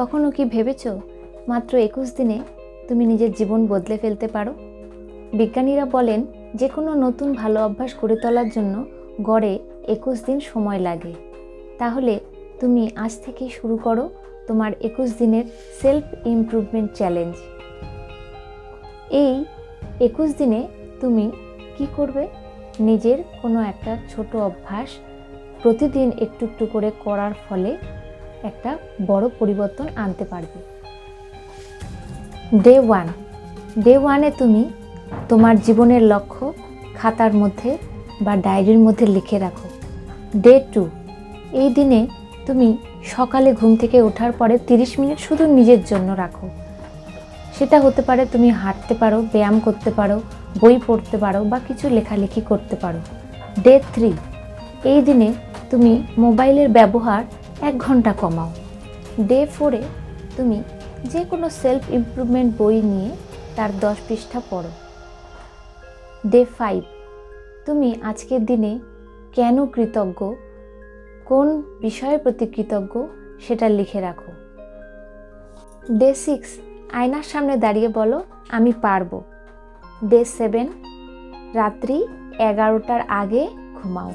কখনো কি ভেবেছ? মাত্র একুশ দিনে তুমি নিজের জীবন বদলে ফেলতে পারো? বিজ্ঞানীরা বলেন যে কোনো নতুন ভালো অভ্যাস গড়ে তোলার জন্য গড়ে একুশ দিন সময় লাগে। তাহলে তুমি আজ থেকেই শুরু করো তোমার একুশ দিনের সেলফ ইমপ্রুভমেন্ট চ্যালেঞ্জ। এই একুশ দিনে তুমি কি করবে? নিজের কোনো একটা ছোট অভ্যাস প্রতিদিন একটু একটু করে করার ফলে একটা বড় পরিবর্তন আনতে পারবে। ডে ওয়ান ডে ওয়ানে তুমি তোমার জীবনের লক্ষ্য খাতার মধ্যে বা ডায়েরির মধ্যে লিখে রাখো। ডে টু এই দিনে তুমি সকালে ঘুম থেকে ওঠার পরে তিরিশ মিনিট শুধু নিজের জন্য রাখো। সেটা হতে পারে তুমি হাঁটতে পারো, ব্যায়াম করতে পারো, বই পড়তে পারো বা কিছু লেখালেখি করতে পারো। ডে থ্রি এই দিনে তুমি মোবাইলের ব্যবহার এক ঘণ্টা কমাও। ডে ফোরে তুমি যে কোনো সেলফ ইমপ্রুভমেন্ট বই নিয়ে তার দশ পৃষ্ঠা পড়ো। ডে ফাইভ, তুমি আজকের দিনে কেন কৃতজ্ঞ? কোন বিষয়ের প্রতি কৃতজ্ঞ? সেটা লিখে রাখো। ডে সিক্স, আয়নার সামনে দাঁড়িয়ে বলো, আমি পারব। ডে সেভেন, রাত্রি এগারোটার আগে ঘুমাও।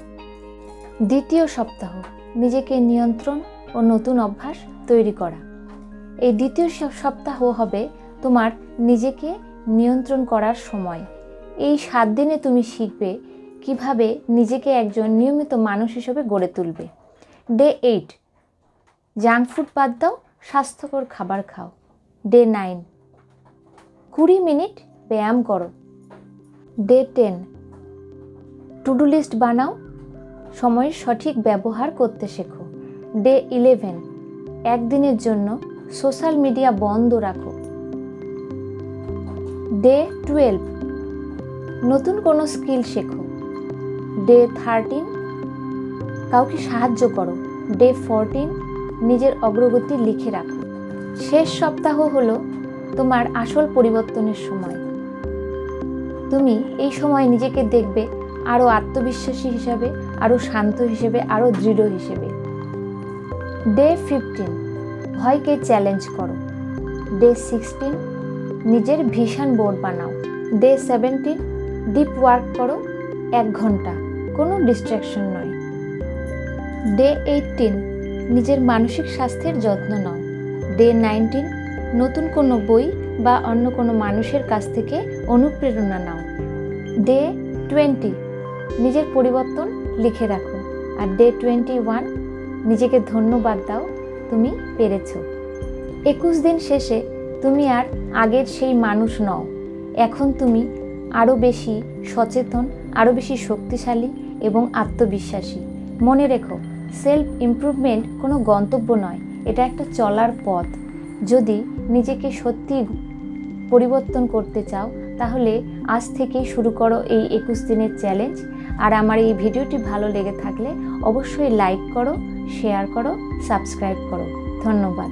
দ্বিতীয় সপ্তাহ নিজেকে নিয়ন্ত্রণ ও নতুন অভ্যাস তৈরি করা। এই দ্বিতীয় সপ্তাহ হবে তোমার নিজেকে নিয়ন্ত্রণ করার সময়। এই সাত দিনে তুমি শিখবে কীভাবে নিজেকে একজন নিয়মিত মানুষ হিসেবে গড়ে তুলবে। ডে এইট জাঙ্ক ফুড বাদ দাও, স্বাস্থ্যকর খাবার খাও। ডে নাইন কুড়ি মিনিট ব্যায়াম করো। Day ten to do list বানাও সময়ের সঠিক ব্যবহার করতে শেখো। ডে ইলেভেন, একদিনের জন্য সোশ্যাল মিডিয়া বন্ধ রাখো। ডে টুয়েলভ, নতুন কোনো স্কিল শেখো। ডে থার্টিন, কাউকে সাহায্য করো। ডে ফোরটিন, নিজের অগ্রগতি লিখে রাখো। শেষ সপ্তাহ হলো তোমার আসল পরিবর্তনের সময়। তুমি এই সময় নিজেকে দেখবে আরও আত্মবিশ্বাসী হিসাবে আরও শান্ত হিসেবে আরও দৃঢ় হিসেবে। ডে ফিফটিন ভয়কে চ্যালেঞ্জ করো। ডে সিক্সটিন নিজের ভিশন বোর্ড বানাও। ডে সেভেন্টিন ডিপ ওয়ার্ক করো। এক ঘণ্টা, কোনো ডিস্ট্র্যাকশন নয়। ডে এইটিন নিজের মানসিক স্বাস্থ্যের যত্ন নাও। ডে নাইনটিন নতুন কোনো বই বা অন্য কোনো মানুষের কাছ থেকে অনুপ্রেরণা নাও। ডে টোয়েন্টি নিজের পরিবর্তন লিখে রাখো। আর ডে টোয়েন্টি ওয়ান নিজেকে ধন্যবাদ দাও, তুমি পেরেছ। একুশ দিন শেষে তুমি আর আগের সেই মানুষ নও। এখন তুমি আরও বেশি সচেতন আরও বেশি শক্তিশালী এবং আত্মবিশ্বাসী। মনে রেখো সেলফ ইমপ্রুভমেন্ট কোনো গন্তব্য নয়, এটা একটা চলার পথ। যদি নিজেকে সত্যি পরিবর্তন করতে চাও তাহলে আজ থেকেই শুরু করো এই একুশ দিনের চ্যালেঞ্জ আর আমার এই ভিডিওটি ভালো লেগে থাকলে অবশ্যই লাইক করো শেয়ার করো সাবস্ক্রাইব করো। ধন্যবাদ।